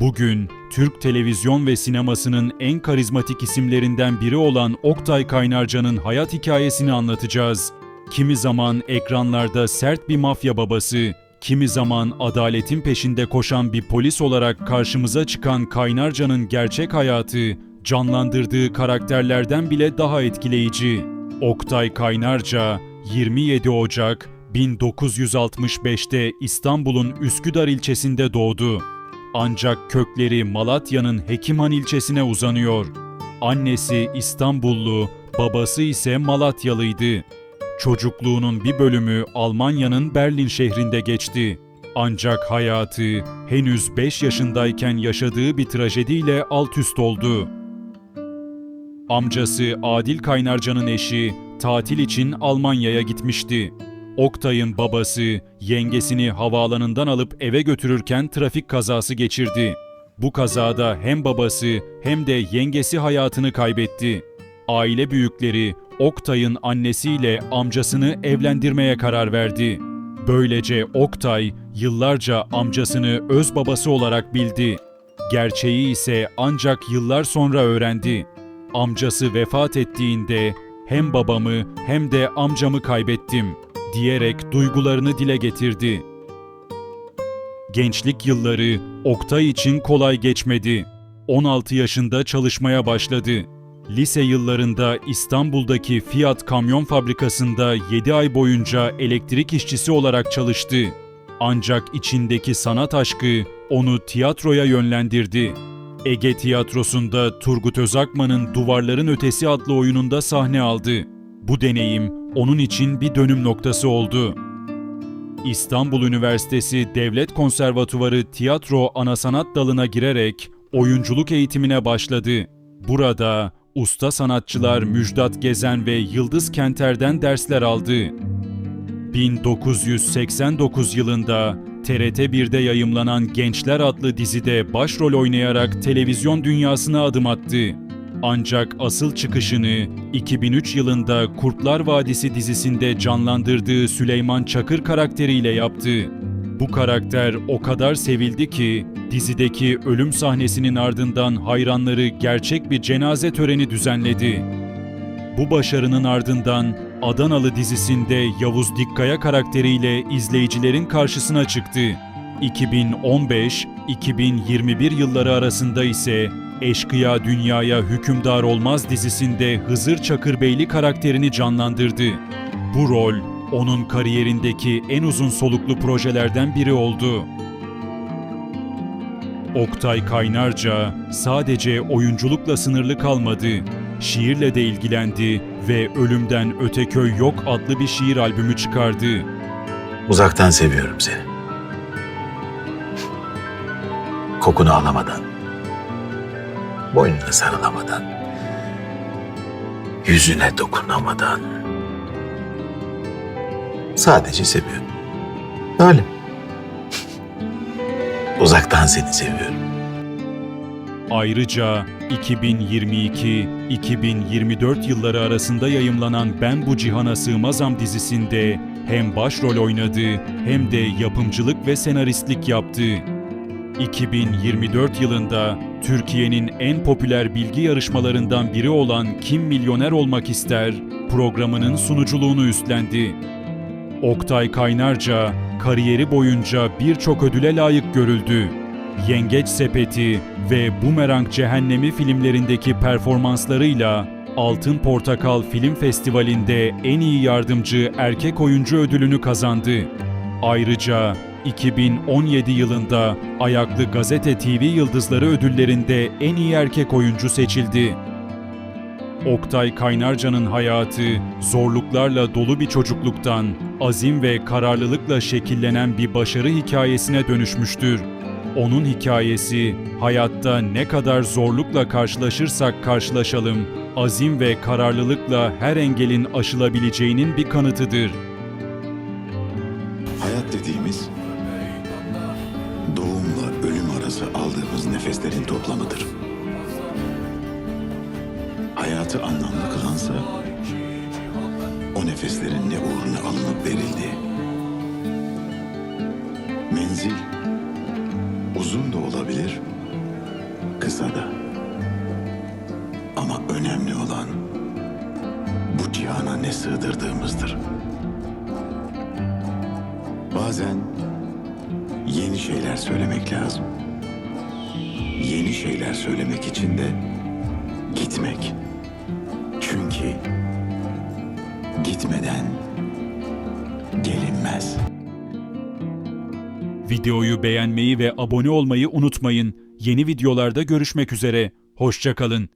Bugün Türk televizyon ve sinemasının en karizmatik isimlerinden biri olan Oktay Kaynarca'nın hayat hikayesini anlatacağız. Kimi zaman ekranlarda sert bir mafya babası, kimi zaman adaletin peşinde koşan bir polis olarak karşımıza çıkan Kaynarca'nın gerçek hayatı, canlandırdığı karakterlerden bile daha etkileyici. Oktay Kaynarca, 27 Ocak 1965'te İstanbul'un Üsküdar ilçesinde doğdu. Ancak kökleri Malatya'nın Hekiman ilçesine uzanıyor. Annesi İstanbullu, babası ise Malatyalıydı. Çocukluğunun bir bölümü Almanya'nın Berlin şehrinde geçti. Ancak hayatı henüz 5 yaşındayken yaşadığı bir trajediyle alt üst oldu. Amcası Adil Kaynarca'nın eşi tatil için Almanya'ya gitmişti. Oktay'ın babası yengesini havaalanından alıp eve götürürken trafik kazası geçirdi. Bu kazada hem babası hem de yengesi hayatını kaybetti. Aile büyükleri Oktay'ın annesiyle amcasını evlendirmeye karar verdi. Böylece Oktay yıllarca amcasını öz babası olarak bildi. Gerçeği ise ancak yıllar sonra öğrendi. Amcası vefat ettiğinde hem babamı hem de amcamı kaybettim diyerek duygularını dile getirdi. Gençlik yılları Oktay için kolay geçmedi. 16 yaşında çalışmaya başladı. Lise yıllarında İstanbul'daki Fiat kamyon fabrikasında 7 ay boyunca elektrik işçisi olarak çalıştı. Ancak içindeki sanat aşkı onu tiyatroya yönlendirdi. Ege Tiyatrosu'nda Turgut Özakman'ın Duvarların Ötesi adlı oyununda sahne aldı. Bu deneyim onun için bir dönüm noktası oldu. İstanbul Üniversitesi Devlet Konservatuvarı Tiyatro Ana Sanat Dalı'na girerek oyunculuk eğitimine başladı. Burada usta sanatçılar Müjdat Gezen ve Yıldız Kenter'den dersler aldı. 1989 yılında TRT 1'de yayımlanan Gençler adlı dizide başrol oynayarak televizyon dünyasına adım attı. Ancak asıl çıkışını 2003 yılında Kurtlar Vadisi dizisinde canlandırdığı Süleyman Çakır karakteriyle yaptı. Bu karakter o kadar sevildi ki dizideki ölüm sahnesinin ardından hayranları gerçek bir cenaze töreni düzenledi. Bu başarının ardından Adanalı dizisinde Yavuz Dikkaya karakteriyle izleyicilerin karşısına çıktı. 2015-2021 yılları arasında ise Eşkıya Dünyaya Hükümdar Olmaz dizisinde Hızır Çakırbeyli karakterini canlandırdı. Bu rol onun kariyerindeki en uzun soluklu projelerden biri oldu. Oktay Kaynarca sadece oyunculukla sınırlı kalmadı. Şiirle de ilgilendi ve Ölümden Öteköy Yok adlı bir şiir albümü çıkardı. Uzaktan seviyorum seni. Kokunu alamadan, boynuna sarılamadan, yüzüne dokunamadan. Sadece seviyorum. Öyle. Uzaktan seni seviyorum. Ayrıca 2022-2024 yılları arasında yayımlanan Ben Bu Cihana Sığmazam dizisinde hem başrol oynadı hem de yapımcılık ve senaristlik yaptı. 2024 yılında Türkiye'nin en popüler bilgi yarışmalarından biri olan Kim Milyoner Olmak İster programının sunuculuğunu üstlendi. Oktay Kaynarca kariyeri boyunca birçok ödüle layık görüldü. Yengeç Sepeti ve Bumerang Cehennemi filmlerindeki performanslarıyla Altın Portakal Film Festivali'nde en iyi yardımcı erkek oyuncu ödülünü kazandı. Ayrıca 2017 yılında Ayaklı Gazete TV Yıldızları ödüllerinde en iyi erkek oyuncu seçildi. Oktay Kaynarca'nın hayatı zorluklarla dolu bir çocukluktan azim ve kararlılıkla şekillenen bir başarı hikayesine dönüşmüştür. Onun hikayesi hayatta ne kadar zorlukla karşılaşırsak karşılaşalım, azim ve kararlılıkla her engelin aşılabileceğinin bir kanıtıdır. Hayat dediğimiz doğumla ölüm arası aldığımız nefeslerin toplamıdır. Hayatı anlamlı kılansa o nefeslerin ne uğruna alınıp verildiği. Menzil uzun da olabilir, kısa da. Ama önemli olan bu cihana ne sığdırdığımızdır. Bazen yeni şeyler söylemek lazım. Yeni şeyler söylemek için de gitmek. Çünkü gitmeden gelinmez. Videoyu beğenmeyi ve abone olmayı unutmayın. Yeni videolarda görüşmek üzere. Hoşçakalın.